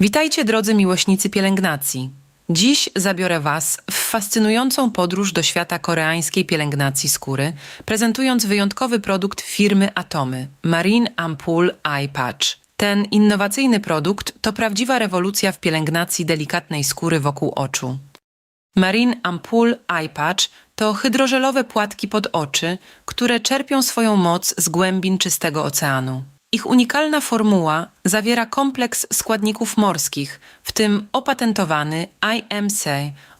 Witajcie drodzy miłośnicy pielęgnacji. Dziś zabiorę Was w fascynującą podróż do świata koreańskiej pielęgnacji skóry, prezentując wyjątkowy produkt firmy Atomy Marine Ampoule Eye Patch. Ten innowacyjny produkt to prawdziwa rewolucja w pielęgnacji delikatnej skóry wokół oczu. Marine Ampoule Eye Patch to hydrożelowe płatki pod oczy, które czerpią swoją moc z głębin czystego oceanu. Ich unikalna formuła zawiera kompleks składników morskich, w tym opatentowany IMC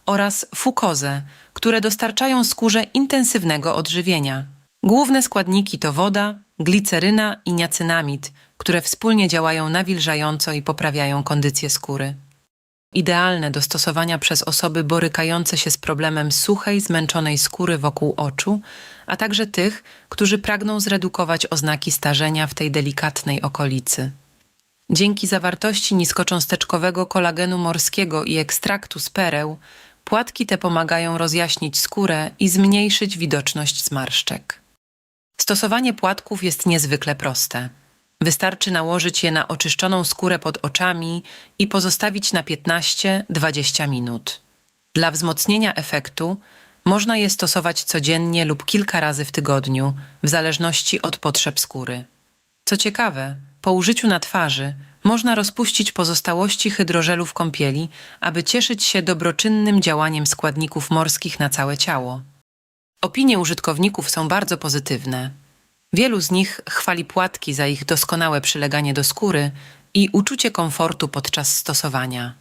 oraz fukozę, które dostarczają skórze intensywnego odżywienia. Główne składniki to woda, gliceryna i niacynamid, które wspólnie działają nawilżająco i poprawiają kondycję skóry idealne do stosowania przez osoby borykające się z problemem suchej, zmęczonej skóry wokół oczu, a także tych, którzy pragną zredukować oznaki starzenia w tej delikatnej okolicy. Dzięki zawartości niskocząsteczkowego kolagenu morskiego i ekstraktu z pereł, płatki te pomagają rozjaśnić skórę i zmniejszyć widoczność zmarszczek. Stosowanie płatków jest niezwykle proste. Wystarczy nałożyć je na oczyszczoną skórę pod oczami i pozostawić na 15-20 minut. Dla wzmocnienia efektu można je stosować codziennie lub kilka razy w tygodniu, w zależności od potrzeb skóry. Co ciekawe, po użyciu na twarzy można rozpuścić pozostałości hydrożelu w kąpieli, aby cieszyć się dobroczynnym działaniem składników morskich na całe ciało. Opinie użytkowników są bardzo pozytywne. Wielu z nich chwali płatki za ich doskonałe przyleganie do skóry i uczucie komfortu podczas stosowania.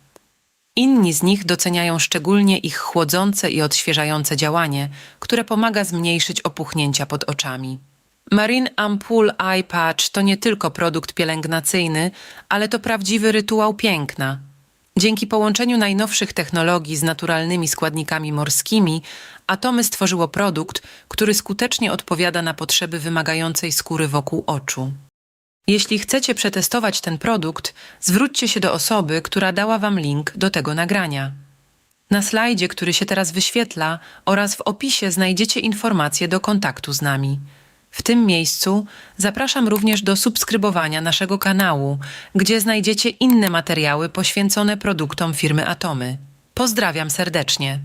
Inni z nich doceniają szczególnie ich chłodzące i odświeżające działanie, które pomaga zmniejszyć opuchnięcia pod oczami. Marine Ampoule Eye Patch to nie tylko produkt pielęgnacyjny, ale to prawdziwy rytuał piękna. Dzięki połączeniu najnowszych technologii z naturalnymi składnikami morskimi, Atomy stworzyło produkt, który skutecznie odpowiada na potrzeby wymagającej skóry wokół oczu. Jeśli chcecie przetestować ten produkt, zwróćcie się do osoby, która dała Wam link do tego nagrania. Na slajdzie, który się teraz wyświetla, oraz w opisie znajdziecie informacje do kontaktu z nami. W tym miejscu zapraszam również do subskrybowania naszego kanału, gdzie znajdziecie inne materiały poświęcone produktom firmy Atomy. Pozdrawiam serdecznie.